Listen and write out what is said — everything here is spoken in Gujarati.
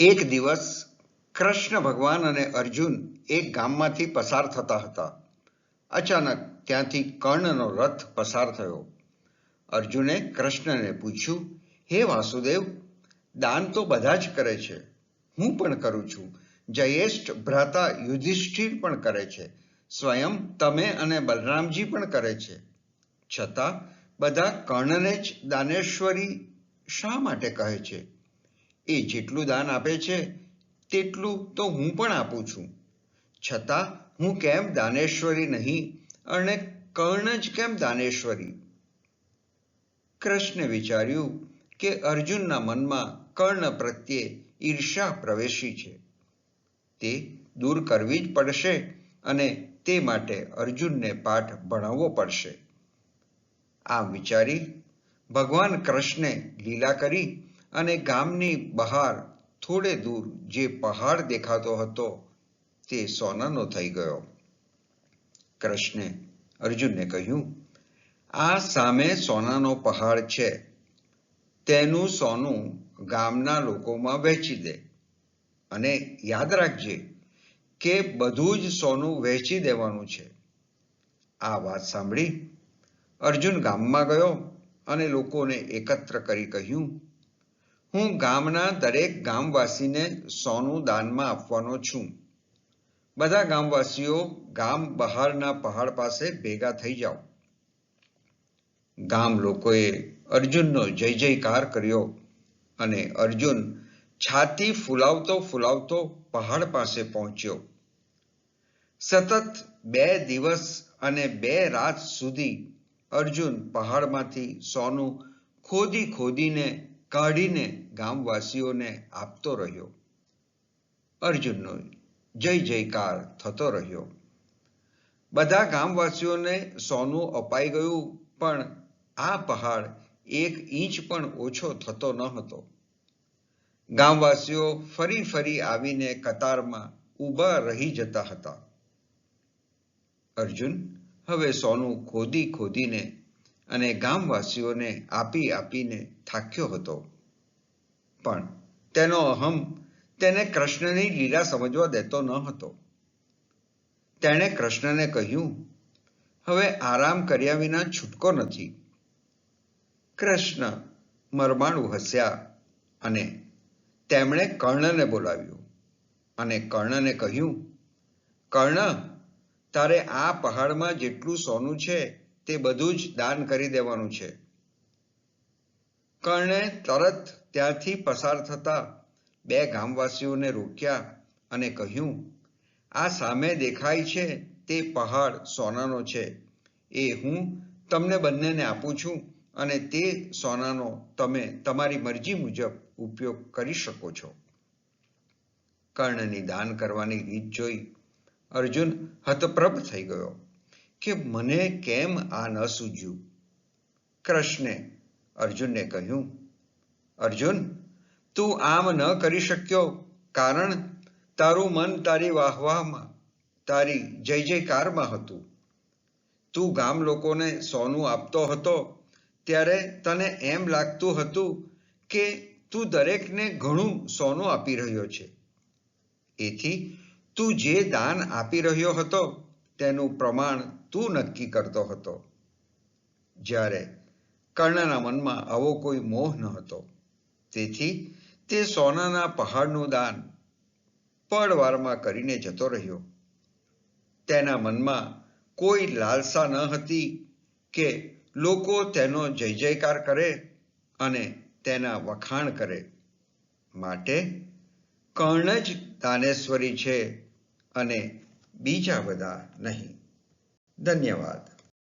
એક દિવસ કૃષ્ણ ભગવાન અને અર્જુન એક ગામમાંથી પસાર થતા હતા. અચાનક ત્યાંથી કર્ણનો રથ પસાર થયો. અર્જુને કૃષ્ણને પૂછ્યું, હે વાસુદેવ, દાન તો બધા જ કરે છે. હું પણ કરું છું. જયેષ્ઠ ભ્રાતા યુધિષ્ઠિર પણ કરે છે. સ્વયં તમે અને બલરામજી પણ કરે છે. છતાં બધા કર્ણને જ દાનેશ્વરી શા માટે કહે છે? એ જેટલું દાન આપે છે, તેટલું તો હું પણ આપું છું. છતાં હું કેમ દાનેશ્વરી નહીં અને કર્ણ જ કેમ દાનેશ્વરી? કૃષ્ણે વિચાર્યું કે અર્જુનના મનમાં કર્ણ પ્રત્યે ઈર્ષા પ્રવેશી છે. તે દૂર કરવી જ પડશે અને તે માટે અર્જુનને પાઠ ભણાવવો પડશે. આમ વિચારી ભગવાન કૃષ્ણે લીલા કરી અને ગામની બહાર થોડે દૂર જે પહાડ દેખાતો હતો, તે સોનાનો થઈ ગયો. કૃષ્ણે અર્જુનને કહ્યું, આ સામે સોનાનો પહાડ છે. તેનું સોનું ગામના લોકોમાં વહેંચી દે. અને યાદ રાખજે કે બધું જ સોનું વહેંચી દેવાનું છે. આ વાત સાંભળી અર્જુન ગામમાં ગયો અને લોકોને એકત્ર કરી કહ્યું હું ગામના દરેક ગામવાસીને સોનું દાનમાં આપવાનો છું. બધા ગામવાસીઓ ગામ બહારના પહાડ પાસે ભેગા થઈ જાઓ. ગામ લોકોએ અર્જુનનો જય જયકાર કર્યો અને અર્જુન છાતી ફૂલાવતો ફૂલાવતો પહાડ પાસે પહોંચ્યો. સતત બે દિવસ અને બે રાત સુધી અર્જુન પહાડમાંથી સોનું ખોદી ખોદીને કાઢીને ગામવાસીઓને આપતો રહ્યો. અર્જુનનો જય જયકાર થતો રહ્યો. બધા ગામવાસીઓને સોનું અપાઈ ગયું, પણ આ પહાડ એક ઇંચ પણ ઓછો થતો ન હતો. ગામવાસીઓ ફરી ફરી આવીને કતારમાં ઊભા રહી જતા હતા. અર્જુન હવે સોનું ખોદી ખોદીને અને ગામવાસીઓને આપી આપીને થાક્યો હતો. પણ તેનો અહમ તેને કૃષ્ણની લીલા સમજવા દેતો ન હતો. તેણે કૃષ્ણને કહ્યું, હવે આરામ કર્યા વિના છૂટકો નથી. કૃષ્ણ મરમાણું હસ્યા અને તેમણે કર્ણને બોલાવ્યું અને કર્ણને કહ્યું, કર્ણ, તારે આ પહાડમાં જેટલું સોનું છે તે બધું જ દાન કરી દેવાનું છે. કર્ણે તરત ત્યાંથી પસાર થતા બે ગામવાસીઓને રોક્યા અને કહ્યું, આ સામે દેખાય છે તે પહાડ સોનાનો છે. એ હું તમને બંનેને આપું છું અને તે સોનાનો તમે તમારી મરજી મુજબ ઉપયોગ કરી શકો છો. કર્ણની દાન કરવાની રીત જોઈ અર્જુન હતપ્રભ થઈ ગયો. કે મને કેમ આ ન સૂજ્યું? કૃષ્ણે અર્જુનને કહ્યું, અર્જુન, તું આમ ન કરી શક્યો, કારણ તારું મન તારી વાહવાહમાં તારી જય જયકારમાં હતું. તું ગામ લોકોને સોનું આપતો હતો, ત્યારે તને એમ લાગતું હતું કે તું દરેકને ઘણું સોનું આપી રહ્યો છે. એથી તું જે દાન આપી રહ્યો હતો તેનું પ્રમાણ તું નક્કી કરતો હતો. જ્યારે કર્ણના મનમાં આવો કોઈ મોહ ન હતો. તેથી તે સોનાના પહાડનું દાન પળવારમાં કરીને જતો રહ્યો. તેના મનમાં કોઈ લાલસા ન હતી કે લોકો તેનો જય જયકાર કરે અને તેના વખાણ કરે. માટે કર્ણ જ દાનેશ્વરી છે અને બીજા બધા નહીં. ધન્યવાદ.